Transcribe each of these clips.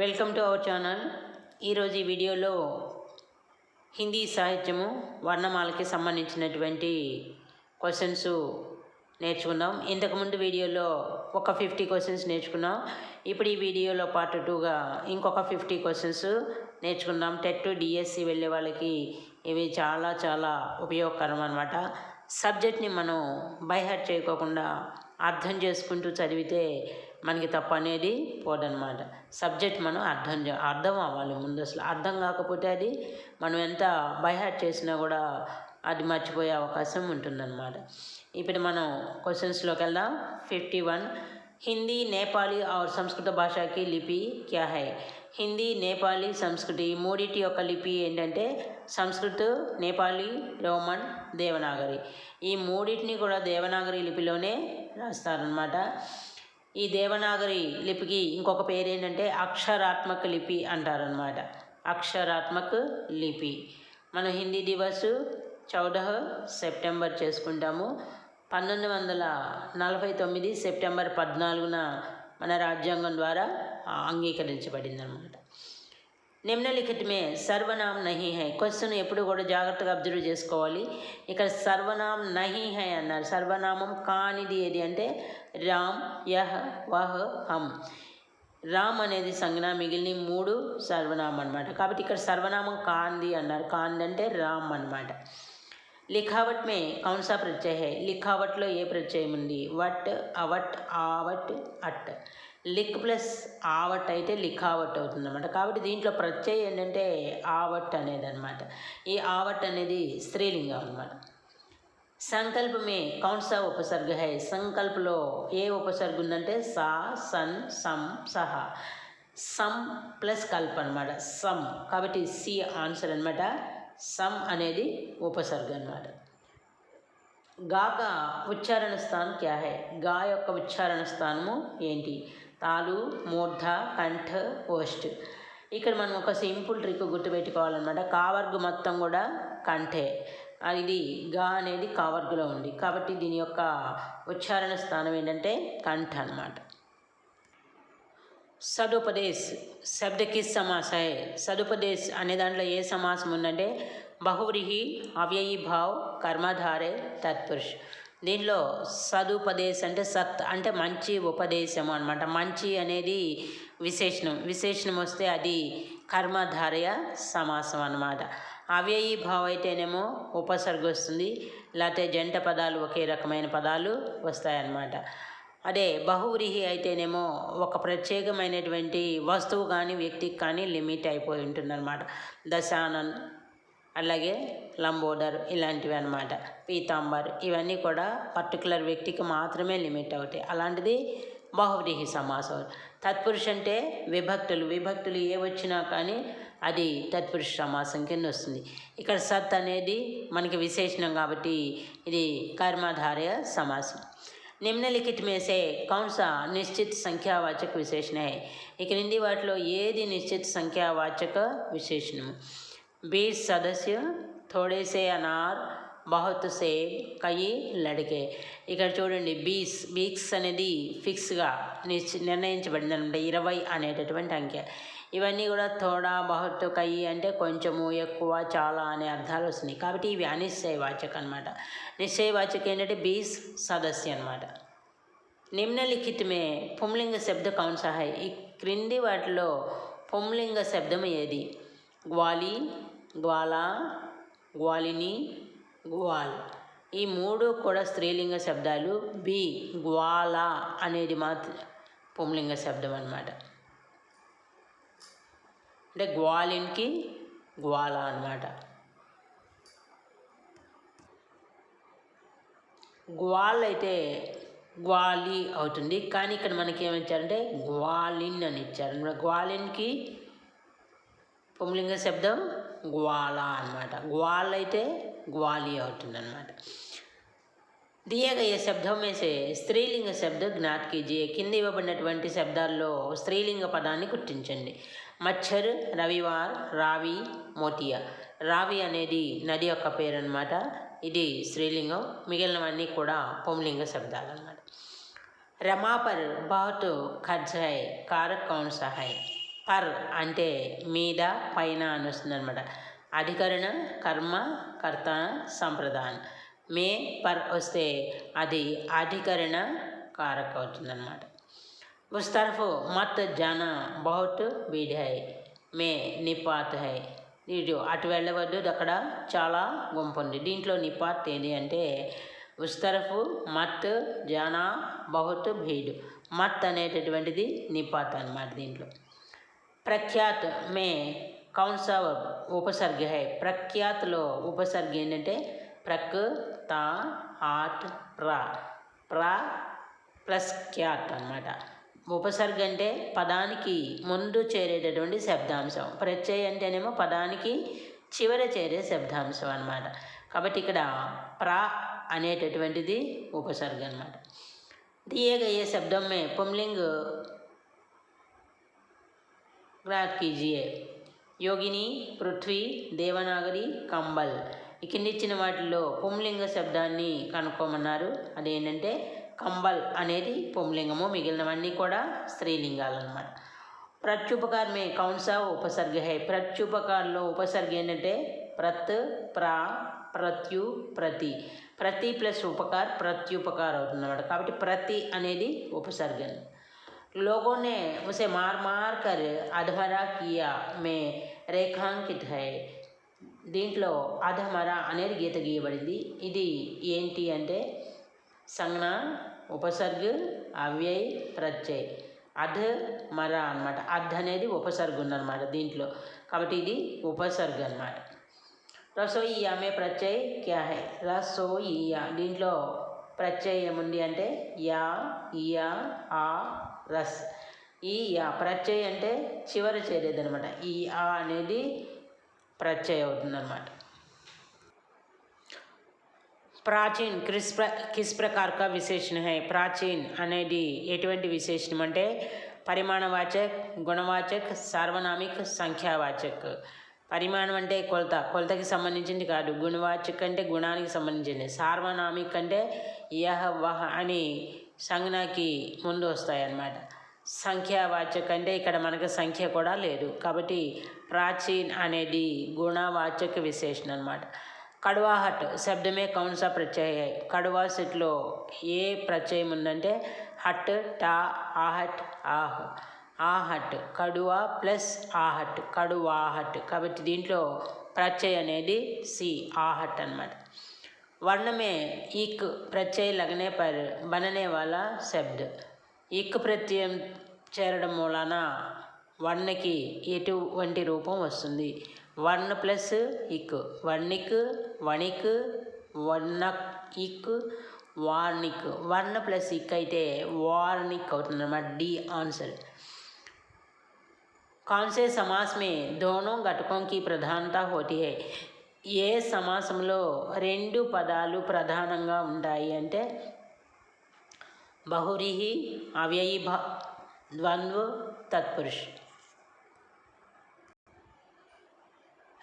Welcome to our channel ఈరోజు ఈ వీడియోలో హిందీ సాహిత్యము వర్ణమాలకి సంబంధించినటువంటి క్వశ్చన్స్ నేర్చుకుందాం. ఇంతకుముందు వీడియోలో ఒక ఫిఫ్టీ క్వశ్చన్స్ నేర్చుకున్నాం. ఇప్పుడు ఈ వీడియోలో పార్ట్ టూగా ఇంకొక ఫిఫ్టీ క్వశ్చన్స్ నేర్చుకుందాం. టెట్ డిఎస్సి వెళ్ళే వాళ్ళకి ఇవి చాలా చాలా ఉపయోగకరం అనమాట సబ్జెక్ట్ని మనం బైహార్ట్ చేయకోకుండా అర్థం చేసుకుంటూ చదివితే మనకి తప్పు అనేది పోదనమాట సబ్జెక్ట్ మనం అర్థం చే అర్థం అవ్వాలి ముందు అసలు. అర్థం కాకపోతే అది మనం ఎంత బైహార్ట్ చేసినా కూడా అది మర్చిపోయే అవకాశం ఉంటుందన్నమాట. ఇప్పుడు మనం క్వశ్చన్స్లోకి వెళ్దాం. Fifty one. Hindi Nepali or సంస్కృత భాషకి లిపి క్యా హై? హిందీ నేపాలీ సంస్కృతి ఈ మూడిటి యొక్క లిపి ఏంటంటే సంస్కృత్ నేపాలీ రోమన్ దేవనాగరి. ఈ మూడింటిని కూడా దేవనాగరి లిపిలోనే రాస్తారనమాట ఈ దేవనాగరి లిపికి ఇంకొక పేరు ఏంటంటే అక్షరాత్మక లిపి అంటారనమాట అక్షరాత్మక లిపి. మనం హిందీ దివస్ చౌదహ సెప్టెంబర్ చేసుకుంటాము. పంతొమ్మిది వందల నలభై తొమ్మిది సెప్టెంబర్ పద్నాలుగున మన రాజ్యాంగం ద్వారా అంగీకరించబడింది అనమాట నిమ్నలిఖితమే సర్వనామ్ నహీ హై. క్వశ్చన్ ఎప్పుడు కూడా జాగ్రత్తగా అబ్జర్వ్ చేసుకోవాలి. ఇక్కడ సర్వనామ్ నహీ హై అన్నారు. సర్వనామం కానిది ఏది అంటే రామ్ యహ్ వహ్ హం. రామ్ అనేది సంజ్ఞ మిగిలిన మూడు సర్వనామం అనమాట కాబట్టి ఇక్కడ సర్వనామం కాంది అన్నారు. కాంది అంటే రామ్ అనమాట లిఖావట్ మే కౌన్సా ప్రత్యయ హై? లిఖావట్లో ఏ ప్రత్యయం ఉంది? వట్ అవట్ ఆవట్ అట్. లిక్ ప్లస్ ఆవట్ అయితే లిఖావట్ అవుతుంది అనమాట కాబట్టి దీంట్లో ప్రత్యయం ఏంటంటే ఆవట్ అనేది అనమాట ఈ ఆవట్ అనేది స్త్రీలింగం అనమాట సంకల్ప మే కౌన్సా ఉపసర్గ హై. సంకల్పలో ఏ ఉపసర్గ ఉందంటే సా సన్ సమ్ సహ. సమ్ ప్లస్ కల్ప అనమాట సమ్ కాబట్టి సి ఆన్సర్ అనమాట సమ్ అనేది ఉపసర్గ అనమాట గాక ఉచ్చారణ స్థానం క్యా హై? గా యొక్క ఉచ్చారణ స్థానము ఏంటి? తాలు మూర్ధ కంఠ ఓస్ట్ ఇక్కడ మనం ఒక సింపుల్ ట్రిక్ గుర్తుపెట్టుకోవాలన్నమాట. కావర్గు మొత్తం కూడా కంఠే. ఇది గా అనేది కావర్గులో ఉంది. కాబట్టి దీని యొక్క ఉచ్చారణ స్థానం ఏంటంటే కంఠ అనమాట సదుపదేశ్ శబ్దకి సమాస సదుపదేశ్ అనే దాంట్లో ఏ సమాసం ఉందంటే బహువ్రీహి అవ్యయీ భావ్ కర్మధారే తత్పురుష్. దీనిలో సదుపదేశ్ అంటే సత్ అంటే మంచి ఉపదేశం అనమాట మంచి అనేది విశేషణం. విశేషణం వస్తే అది కర్మధారయ సమాసం అనమాట అవ్యయీ భావం అయితేనేమో ఉపసర్గ వస్తుంది. లేకపోతే జంట పదాలు ఒకే రకమైన పదాలు వస్తాయన్నమాట. అదే బహువ్రీహి అయితేనేమో ఒక ప్రత్యేకమైనటువంటి వస్తువు కానీ వ్యక్తికి కానీ లిమిట్ అయిపోయి ఉంటుందన్నమాట. దశానన్ అలాగే లంబోదర్ ఇలాంటివి అనమాట పీతాంబర్ ఇవన్నీ కూడా పర్టికులర్ వ్యక్తికి మాత్రమే లిమిట్ అవుతాయి. అలాంటిది బహువ్రీహి సమాసం తత్పురుష అంటే విభక్తులు. విభక్తులు ఏ వచ్చినా కానీ అది తత్పురుష సమాసం కింద వస్తుంది. ఇక్కడ సత్ అనేది మనకి విశేషణం కాబట్టి ఇది కర్మధారయ సమాసం. నిమ్నలిఖిత మేసే కౌన్స నిశ్చిత సంఖ్యావాచక విశేషణ. ఇక నుండి వాటిలో ఏది నిశ్చిత సంఖ్యావాచక విశేషణము? బీస్ సదస్య థోడేసే అనార్ బహుత్ సే కయి లడికే. ఇక్కడ చూడండి బీస్ బీక్స్ అనేది ఫిక్స్గా నిర్ణయించబడింది అనమాట ఇరవై అనేటటువంటి అంకె. ఇవన్నీ కూడా థోడా బహుత్ కయ్యి అంటే కొంచెము ఎక్కువ చాలా అనే అర్థాలు వస్తున్నాయి. కాబట్టి ఇవి అనిశ్చయవాచక అనమాట నిశ్చయవాచక ఏంటంటే బీస్ సదస్య అనమాట నిమ్నలిఖితమే పుంలింగ శబ్ద కౌన్సహాయ్ ఈ క్రింది వాటిలో పుంలింగ శబ్దం ఏది? గ్వాలి గ్వాల గ్వాలిని గ్వాల్. ఈ మూడు కూడా స్త్రీలింగ శబ్దాలు. బి గ్వాల అనేది మాత్రం పుంలింగ శబ్దం అనమాట అంటే గ్వాలిన్కి గ్వాల అన్నమాట. గ్వాల్ అయితే గ్వాలి అవుతుంది. కానీ ఇక్కడ మనకి ఏమిచ్చారంటే గ్వాలిన్ అని ఇచ్చారు. గ్వాలిన్కి పుంలింగ శబ్దం గ్వాల అనమాట గ్వాల్ అయితే గ్వాలి అవుతుంది అనమాట దియే శబ్దం వేసే స్త్రీలింగ శబ్ద జ్ఞాతికి కీజియే కింద ఇవ్వబడినటువంటి శబ్దాల్లో స్త్రీలింగ పదాన్ని గుర్తించండి. మచ్చర్ రవివార్ రావి మోటియా రావి అనేది నది యొక్క పేరు అనమాట ఇది స్త్రీలింగం మిగిలినవన్నీ కూడా పొమ్లింగ శబ్దాలు అన్నమాట రమాపర్ బాటు ఖర్జాయ్ కారక్ కౌన్ సహాయ్ పర్ అంటే మీద పైన అని వస్తుంది అనమాట అధికరణ కర్మ కర్త సంప్రదాయం మే పర్ వస్తే అది అధికరణ కారక్ అవుతుందన్నమాట. उस तरफ मत जाना बहुत भीड़ है మే నిపాత్ హై ఇటు అటు వెళ్ళవద్దు అక్కడ చాలా గుంపు ఉంది దీంట్లో నిపాత్ ఏంటి అంటే ఉస్ తరఫు మత్ జానా బహుత్ భీడ్ మత్ అనేటటువంటిది నిపాత్ అన్నమాట దీంట్లో ప్రఖ్యాత్ మే కౌన్ సా ఉపసర్గ హై ప్రఖ్యాత్లో ఉపసర్గ ఏంటంటే ప్రక్ తా ఆట్ ప్రా ప్రా ప్లస్ క్యాత్ అనమాట ఉపసర్గ అంటే పదానికి ముందు చేరేటటువంటి శబ్దాంశం. ప్రత్యయ అంటేనేమో పదానికి చివర చేరే శబ్దాంశం అనమాట కాబట్టి ఇక్కడ ప్రా అనేటటువంటిది ఉపసర్గ అనమాట దియేగా ఏ శబ్దమే పుంలింగ్ గ్రాక్ యోగిని పృథ్వీ దేవనాగరి కంబల్. కిందిచ్చిన వాటిలో పుంలింగ శబ్దాన్ని కనుక్కోమన్నారు. అదేంటంటే కంబల్ అనేది పుంలింగము మిగిలినవన్నీ కూడా స్త్రీలింగాలు అనమాట ప్రత్యుపకార్ మే కౌన్సా ఉపసర్గ హై ప్రత్యుపకార్లో ఉపసర్గ ఏంటంటే ప్రత్ ప్రా ప్రత్యు ప్రతి ప్రతి ప్లస్ ఉపకార్ ప్రత్యుపకార్ అవుతుంది అనమాట కాబట్టి ప్రతి అనేది ఉపసర్గ लोगों ने उसे मार मार कर अधमरा किया में రేఖాంకిత్ హై దీంట్లో అధమర అనేది గీత గీయబడింది ఇది ఏంటి అంటే సంజ్ఞ ఉపసర్గ అవ్యయ్ ప్రత్యయ్. అధ్ మర అనమాట అధ్ అనేది ఉపసర్గ ఉందన్నమాట దీంట్లో. కాబట్టి ఇది ఉపసర్గ అనమాట రసోయియా మే ప్రత్యయ్ క్యా హై? రసోయియా దీంట్లో ప్రత్యయం ఏముంది అంటే యా ఇయా ఆ రస్. ఈ యా ప్రత్యయం అంటే చివర చేరేది అనమాట ఈ ఆ అనేది ప్రత్యయ అవుతుందన్నమాట. ప్రాచీన్ క్రిస్ ప్ర కిస్ ప్రకార్ విశేషణ హై ప్రాచీన్ అనేది ఎటువంటి విశేషణం అంటే పరిమాణవాచక్ గుణవాచక్ సార్వనామిక్ సంఖ్యావాచక్. పరిమాణం అంటే కొలత కొలతకి సంబంధించింది కాదు. గుణవాచక్ అంటే గుణానికి సంబంధించింది. సార్వనామిక్ అంటే యహ వహ అని సంజ్ఞకి ముందు వస్తాయి అన్నమాట సంఖ్యావాచక్ అంటే ఇక్కడ మనకు సంఖ్య కూడా లేదు. కాబట్టి ప్రాచీన్ అనేది గుణవాచక విశేషణ అనమాట కడువాహట్ శబ్దమే కౌన్స ప్రత్యయ కడువా సెట్లో ఏ ప్రత్యయం ఉందంటే హట్ టా ఆహట్ ఆహ్. ఆహట్ కడువా ప్లస్ ఆహట్ కడువాహట్ కాబట్టి దీంట్లో ప్రత్యయ అనేది సి ఆహట్ అనమాట వర్ణమే ఈక్ ప్రత్యయ లగనే పర్ బననే వాళ్ళ శబ్ద. ఈక్ ప్రత్యయం చేరడం మూలన వర్ణకి ఎటువంటి రూపం వస్తుంది? వర్ణ ప్లస్ ఇక్ వర్ణిక్ వణిక్ వర్ణ ఇక్ వార్నిక్ వర్ణ ప్లస్ ఇక్ అయితే వార్నిక్ అవుతుంది అన్నమాట డి ఆన్సర్ कौन से समास में दोनों घटकों की प्रधानता होती है ఏ సమాసంలో రెండు పదాలు ప్రధానంగా ఉంటాయి అంటే బహురిహి అవ్యయి భ ద్వంద్వ తత్పురుష్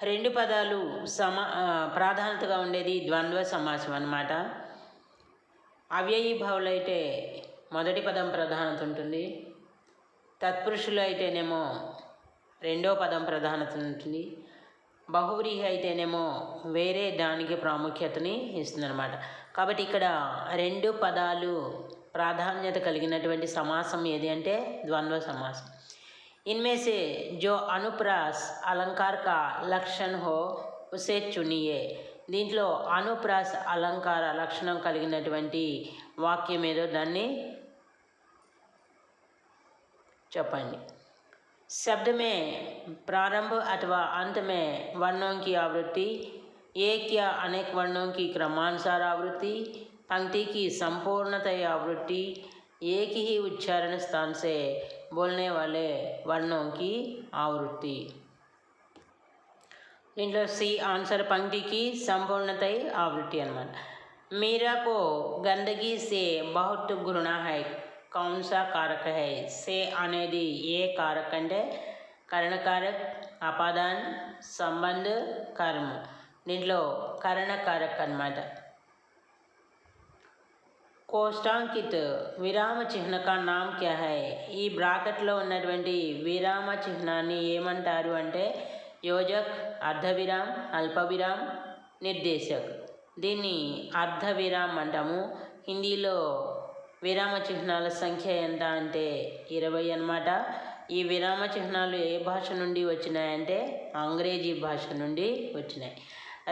రెండు పదాలు సమా ప్రాధాన్యతగా ఉండేది ద్వంద్వ సమాసం అన్నమాట. అవ్యయి భావులు అయితే మొదటి పదం ప్రధానత ఉంటుంది. తత్పురుషులు అయితేనేమో రెండో పదం ప్రధానత ఉంటుంది. బహువ్రీహి అయితేనేమో వేరే దానికి ప్రాముఖ్యతని ఇస్తుందన్నమాట. కాబట్టి ఇక్కడ రెండు పదాలు ప్రాధాన్యత కలిగినటువంటి సమాసం ఏది అంటే ద్వంద్వ సమాసం इनमें से जो अनुप्रास अलंकार का लक्षण हो उसे चुनिए దీంట్లో అనుప్రాస అలంకార లక్షణం కలిగినటువంటి వాక్యం ఏదో దాన్ని చెప్పండి शब्द में प्रारंभ अथवा अंत में वर्णों की आवृत्ति एक या अनेक वर्णों की क्रमानुसार आवृत्ति पंक्ति की संपूर्णतः आवृत्ति एक ही उच्चारण स्थान से बोलने वाले वर्णों की आवृत्ति దీంట్లో సి ఆన్సర్ పంక్తికి సంపూర్ణత ఆవృత్తి అనమాట మీరా को गंदगी से बहुत घृणा है कौन सा कारक है से అనేది ఏ కారక్ అంటే కరణకారక్ అపాదాన్ సంబంధ కర్మ దీంట్లో కరణకారక్ అన్నమాట కోష్టాంకిత్ విరామ చిహ్న నామ్ క్యా హై ఈ బ్రాకెట్లో ఉన్నటువంటి విరామ చిహ్నాన్ని ఏమంటారు అంటే యోజక్ అర్ధ విరామ్ అల్ప విరామ్ నిర్దేశక్. దీన్ని అర్ధ విరామ్ అంటాము. హిందీలో విరామ చిహ్నాల సంఖ్య ఎంత అంటే ఇరవై అన్నమాట. ఈ విరామ చిహ్నాలు ఏ భాష నుండి వచ్చినాయంటే అంగ్రేజీ భాష నుండి వచ్చినాయి.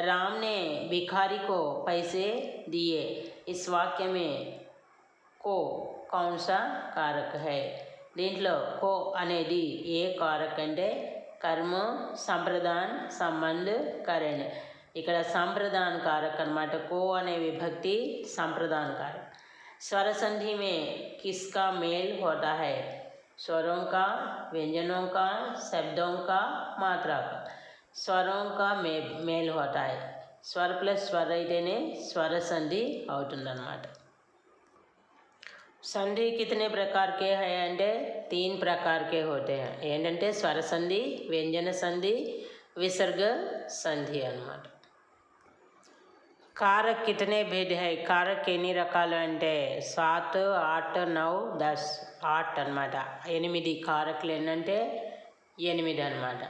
राम ने भिखारी को पैसे दिए इस वाक्य में को कौन सा कारक है దీంట్లో కో అనేది ఏ కారక్ అంటే కర్మ సంప్రదాన్ సంబంధ్ కరణ్ ఇక్కడ సంప్రదాన్ కారక్ అనమాట కో అనే విభక్తి సంప్రదాన్ కారక్ स्वर संधि में किसका मेल होता है स्वरों का व्यंजनों का शब्दों का मात्रा का స్వరం కా మే మేల్ హోతా హై స్వర ప్లస్ స్వర అయితేనే స్వర సంధి అవుతుందన్నమాట. సంధి కితనే ప్రకారకే హై అంటే తీన్ ప్రకార్ కే ఏంటంటే స్వర సంధి వ్యంజన సంధి విసర్గ సంధి అన్నమాట. కారక్ కితనే భేద్ హై. కారక్ ఎన్ని రకాలు అంటే సాత్ ఆట్ నౌ దస్ ఆట్ అన్నమాట. ఎనిమిది కారకులు ఏంటంటే ఎనిమిది అన్నమాట.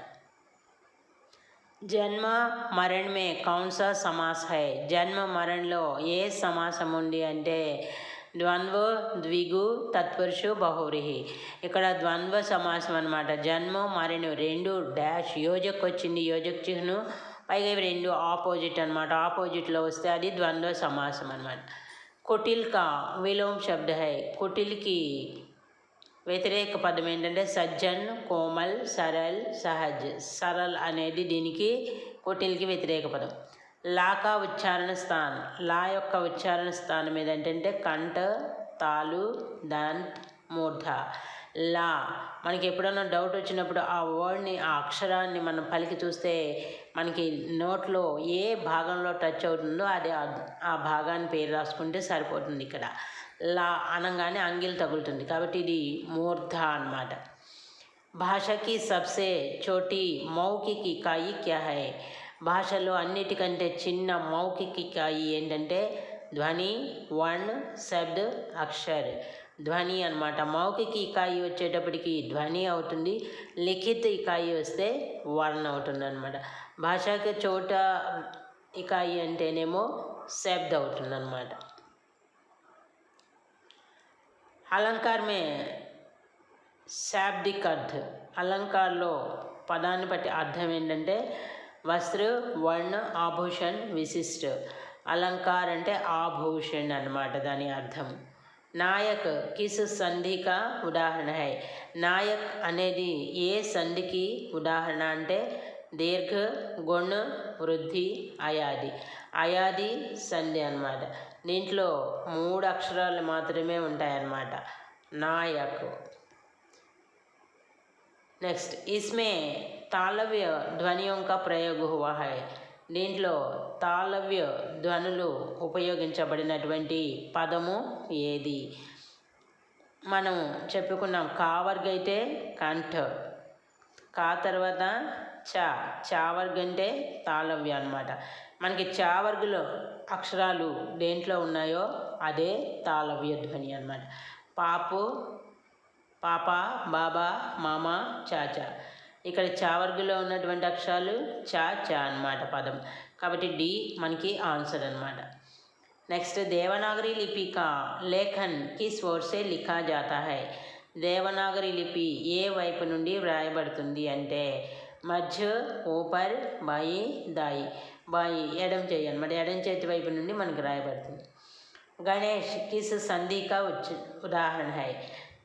జన్మ మరణ్ మే కౌన్ సమాస్. హై జన్మ మరణ్లో ఏ సమాసం ఉంది అంటే ద్వంద్వ ద్విగు తత్పురుషు బహువ్రీహి. ఇక్కడ ద్వంద్వ సమాసం అనమాట జన్మ మరణు రెండు డాష్. యోజక్ వచ్చింది యోజక్ చిహ్ను. పైగా ఇవి రెండు ఆపోజిట్ అనమాట ఆపోజిట్లో వస్తే అది ద్వంద్వ సమాసం అనమాట కుటిల్ కా శబ్ద హై కుటిల్కి వ్యతిరేక పదం ఏంటంటే సజ్జన్ కోమల్ సరల్ సహజ్. సరల్ అనేది దీనికి కుటిల్కి వ్యతిరేక పదం. లాకా ఉచ్చారణ స్థానం. లా యొక్క ఉచ్చారణ స్థానం ఏదంటే కంఠ తాలు దంత్ మూర్ధ. లా. మనకి ఎప్పుడైనా డౌట్ వచ్చినప్పుడు ఆ వర్డ్ని ఆ అక్షరాన్ని మనం పలికి చూస్తే మనకి నోట్లో ఏ భాగంలో టచ్ అవుతుందో అది ఆ భాగాన్ని పేరు రాసుకుంటే సరిపోతుంది ఇక్కడ. లా అనగానే అంగిల్ తగులుతుంది. కాబట్టి ఇది మూర్ధ అన్నమాట. భాషకి సబ్సే చోటి మౌఖికి ఇకాయి క్యా హై? భాషలో అన్నిటికంటే చిన్న మౌఖికి ఇకాయి ఏంటంటే ధ్వని వన్ శబ్ద్ అక్షర్. ధ్వని అనమాట మౌఖిక ఇకాయి వచ్చేటప్పటికి ధ్వని అవుతుంది. లిఖిత ఇకాయి వస్తే వర్ణ అవుతుంది అనమాట భాషకి చోట ఇకాయి అంటేనేమో శబ్ద అవుతుంది అనమాట అలంకార్ మే శాబ్దిక్ అర్థ్. అలంకార్లో పదాన్ని బట్టి అర్థం ఏంటంటే వస్త్ర వర్ణ ఆభూషణ్ విశిష్ట. అలంకార్ అంటే ఆభూషణ్ అనమాట దాని అర్థం. నాయక్ కిస్ సంధిక ఉదాహరణ హై. నాయక్ అనేది ఏ సంధికి ఉదాహరణ అంటే దీర్ఘ గుణ వృద్ధి అయాది. అయాది సంధి అనమాట దీంట్లో మూడు అక్షరాలు మాత్రమే ఉంటాయన్నమాట. నాయకు. నెక్స్ట్ ఇస్మే తాళవ్య ధ్వని యొక్క ప్రయోగ హై దీంట్లో తాళవ్య ధ్వనులు ఉపయోగించబడినటువంటి పదము ఏది? మనం చెప్పుకున్నాం కా అయితే కంఠ కా తర్వాత చా చావర్గంటే అంటే తాళవ్య అనమాట మనకి చావర్గులో అక్షరాలు దేంట్లో ఉన్నాయో అదే తాళవ్య ధ్వని అనమాట పాపు పాప బాబా మామ చాచా. ఇక్కడ చావర్గులో ఉన్నటువంటి అక్షరాలు చా చా అన్నమాట పదం. కాబట్టి డి మనకి ఆన్సర్ అనమాట నెక్స్ట్ దేవనాగరి లిపి కా లేఖన్ కిస్ ఓర్ లిఖా జాతా హై. దేవనాగరి లిపి ఏ వైపు నుండి వ్రాయబడుతుంది అంటే మధ్య ఊపర్ బాయి దాయి. బాయి ఎడం చేయి అనమాట ఎడం చేతి వైపు నుండి మనకి రాయబడుతుంది. గణేష్ కిస్ సంధిక వచ్చి ఉదాహరణ హై.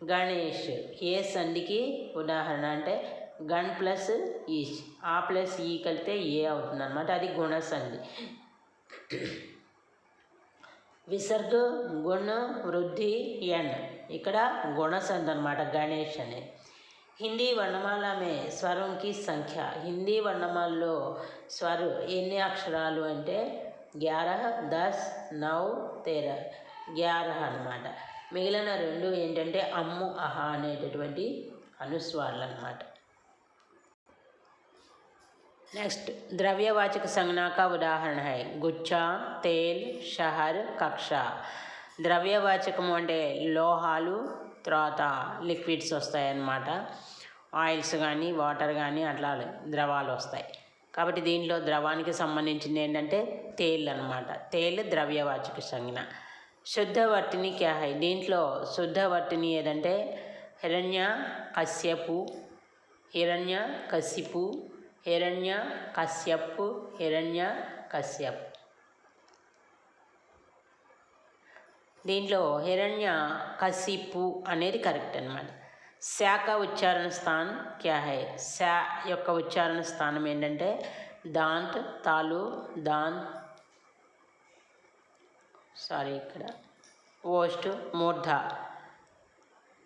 గణేష్ ఏ సంధికి ఉదాహరణ అంటే గణ్ ప్లస్ ఈచ్ ఆ ప్లస్ ఈ కలిపితే ఏ అవుతుంది అనమాట అది గుణ సంధి. విసర్గ గుణ వృద్ధి ఎన్. ఇక్కడ గుణ సంధి అనమాట గణేష్ అనేది హిందీ వర్ణమాల మే స్వరం కి సంఖ్య హిందీ వర్ణమాలలో స్వరు ఎన్ని అక్షరాలు అంటే గ్యారహ దస్ నౌ తేర గ్యారహ అన్నమాట మిగిలిన రెండు ఏంటంటే అమ్ము అహ అనేటటువంటి అనుస్వార్లు అన్నమాట नेक्स्ट द्रव्यवाचक संज्ञा का उदाहरण है गुच्छा तेल शहर कक्षा ద్రవ్యవాచకము అంటే లోహాలు తర్వాత లిక్విడ్స్ వస్తాయన్నమాట. ఆయిల్స్ కానీ వాటర్ కానీ అట్లా ద్రవాలు వస్తాయి. కాబట్టి దీంట్లో ద్రవానికి సంబంధించింది ఏంటంటే తేళ్ళు అనమాట తేళ్ళు ద్రవ్యవాచక సంజ్ఞ. శుద్ధవర్తిని క్యా దీంట్లో శుద్ధవర్తిని ఏదంటే హిరణ్య కశ్యపు హిరణ్య కశ్యపు హిరణ్య కశ్యప్ హిరణ్య కశ్యప్. దీంట్లో హిరణ్య కసిపు అనేది కరెక్ట్ అనమాట శాఖ ఉచ్చారణ స్థానం క్యా హై? శా యొక్క ఉచ్చారణ స్థానం ఏంటంటే దాంత్ తాలు దాంత్ సారీ ఇక్కడ ఓస్ట్ మూర్ధ.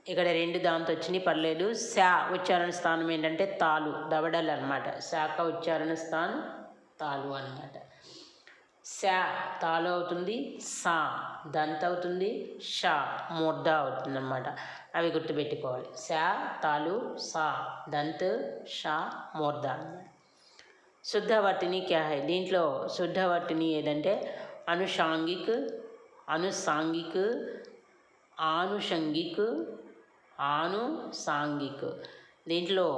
ఇక్కడ రెండు దాంతో వచ్చినాయి పర్లేదు. శా ఉచ్చారణ స్థానం ఏంటంటే తాలు దవడలు అనమాట శాఖ ఉచ్చారణ స్థానం తాలు అనమాట శా తాళు అవుతుంది సా దంత అవుతుంది షా ముడ్డ అవుతుంది అనమాట అవి గుర్తుపెట్టుకోవాలి. శా తాలు సా దంత్ షా ముడ్డ శుద్ధ శుద్ధవర్తిని క్యా హై? దీంట్లో శుద్ధవర్తిని ఏదంటే అనుషాంగిక్ అనుసాంగిక్ ఆనుషంగిక్ ఆనుసాంగిక్. దీంట్లో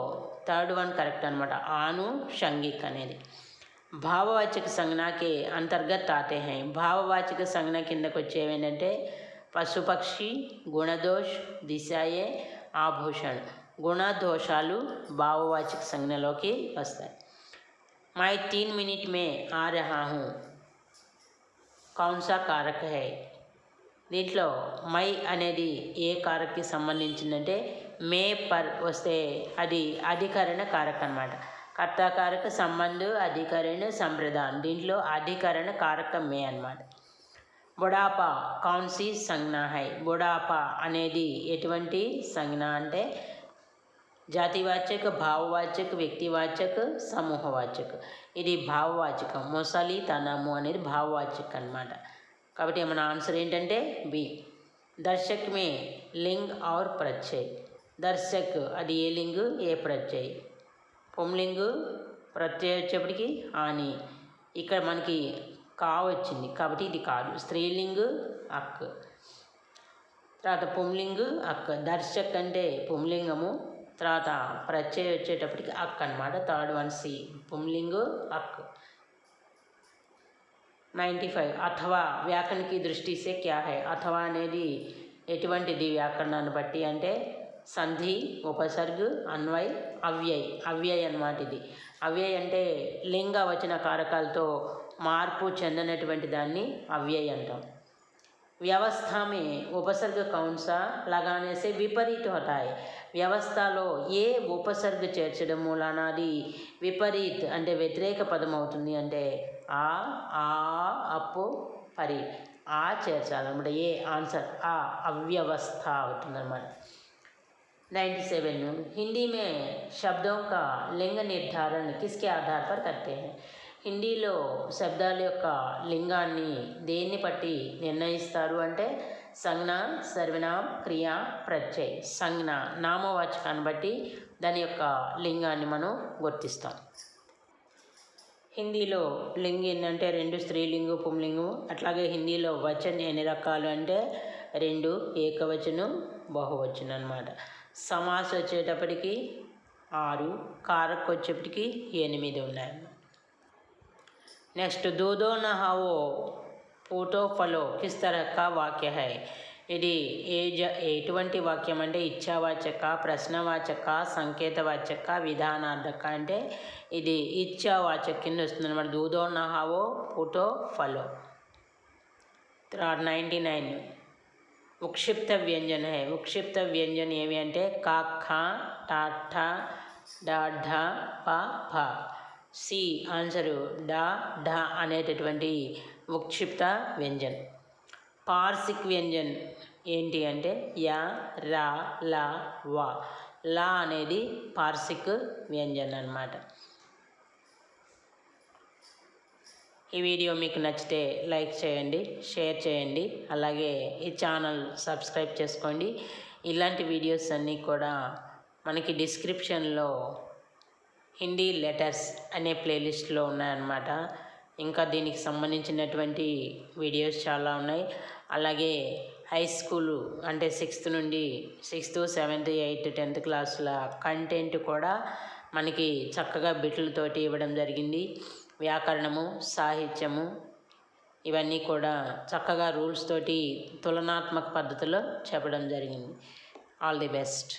థర్డ్ వన్ కరెక్ట్ అనమాట ఆనుషంగిక్ అనేది. భావవాచక సంజ్ఞాకి అంతర్గత్ ఆతే హై భావవాచక సంజ్ఞ కిందకు వచ్చేవి ఏంటంటే పశుపక్షి గుణదోష్ దిశాయే ఆభూషణ్ గుణదోషాలు భావవాచక సంజ్ఞలోకి వస్తాయి మై తీన్ మినిట్ మే ఆ రహా హూ కౌన్సా కారక్ హై దీంట్లో మై అనేది ఏ కారక్కి సంబంధించిందంటే మే పర్ వస్తే అది అధికరణ కారక్ అనమాట కర్తాకారక సంబంధ అధికరణ సంప్రదాయం. దీంట్లో అధికరణ కారకమే అనమాట బుడాపా కౌన్సీ సంజ్ఞ హై బుడాపా అనేది ఎటువంటి సంజ్ఞ అంటే జాతివాచక భావవాచక వ్యక్తివాచక సమూహవాచక. ఇది భావవాచకం. మొసలి తనము అనేది భావవాచక అనమాట కాబట్టి మన ఆన్సర్ ఏంటంటే బి. దర్శక్ May లింగ్ are ప్రత్యయ్. దర్శక్ అది ఏ లింగ్? ఏ ప్రత్యయ్. పుంలింగు ప్రత్యయ వచ్చేప్పటికి ఆని. ఇక్కడ మనకి కా వచ్చింది. కాబట్టి ఇది కాదు. స్త్రీలింగు అక్. తర్వాత పుంలింగు అక్. దర్శక్ అంటే పుంలింగము తర్వాత ప్రత్యయ వచ్చేటప్పటికి అక్ అనమాట థర్డ్ వన్ సి. పుంలింగు అక్. Ninety five. అథవా వ్యాకరణకి దృష్టి సే క్యా హై? అథవా అనేది ఎటువంటిది వ్యాకరణాన్ని బట్టి అంటే సంధి ఉపసర్గ అన్వయ్ అవ్యయ్. అవ్యయ్ అన్నమాట ఇది. అవ్యయ్ అంటే లింగ వచ్చిన కారకాలతో మార్పు చెందినటువంటి దాన్ని అవ్యయ్ అంటాం. వ్యవస్థమే ఉపసర్గ కౌన్స లగానేసే విపరీత హోటాయి వ్యవస్థలో ఏ ఉపసర్గ చేర్చడం మూలాన అది విపరీత్ అంటే వ్యతిరేక పదం అవుతుంది అంటే ఆ ఆ అప్పు పరి. ఆ చేర్చాలన్నమాట. ఏ ఆన్సర్. ఆ అవ్యవస్థ అవుతుందన్నమాట. नाइन्टी सेवन हिंदी में शब्दों का लिंग निर्धारण किसके आधार पर करते हैं హిందీలో శబ్దాల యొక్క లింగాన్ని దేన్ని బట్టి నిర్ణయిస్తారు అంటే సంజ్ఞ సర్వనాం క్రియ ప్రత్యయ్ సంజ్ఞ నామవాచకాన్ని బట్టి దాని యొక్క లింగాన్ని మనం గుర్తిస్తాం హిందీలో లింగ్ ఏంటంటే రెండు స్త్రీలింగు పుంలింగు అట్లాగే హిందీలో వచన్ ఎన్ని రకాలు అంటే రెండు ఏకవచనం బహువచనం అనమాట సమాస్ వచ్చేటప్పటికి ఆరు కారక్ వచ్చేప్పటికి ఎనిమిది ఉన్నాయి. నెక్స్ట్ దూదో నహావో పూటో ఫలో కిస్ తరహ వాక్య హై ఇది ఏ జ ఎటువంటి వాక్యం అంటే ఇచ్చావాచక ప్రశ్నవాచక సంకేతవాచక విధానార్థక అంటే ఇది ఇచ్చావాచక కింద వస్తుంది అనమాట దూదో నహావో పూటో ఫలో. తర్వాత నైంటీ నైన్. ఉక్షిప్త వ్యంజన ఉక్షిప్త వ్యంజన ఏవి అంటే కా ఖా టా డా ప ఫ సి ఆన్సరు డా ఢ అనేటటువంటి ఉక్షిప్త వ్యంజన్. పార్సిక్ వ్యంజన్ ఏంటి అంటే యా రా లా వా. లా అనేది పార్సిక్ వ్యంజన్ అన్నమాట. ఈ వీడియో మీకు నచ్చితే లైక్ చేయండి షేర్ చేయండి. అలాగే ఈ ఛానల్ సబ్స్క్రైబ్ చేసుకోండి. ఇలాంటి వీడియోస్ అన్నీ కూడా మనకి డిస్క్రిప్షన్లో హిందీ లెటర్స్ అనే ప్లేలిస్ట్లో ఉన్నాయన్నమాట. ఇంకా దీనికి సంబంధించినటువంటి వీడియోస్ చాలా ఉన్నాయి. అలాగే హై స్కూలు అంటే సిక్స్త్ నుండి సిక్స్త్ సెవెంత్ ఎయిత్ టెన్త్ క్లాసుల కంటెంట్ కూడా మనకి చక్కగా బిట్లతోటి ఇవ్వడం జరిగింది. వ్యాకరణము సాహిత్యము ఇవన్నీ కూడా చక్కగా రూల్స్ తోటి తులనాత్మక పద్ధతిలో చెప్పడం జరిగింది. All the best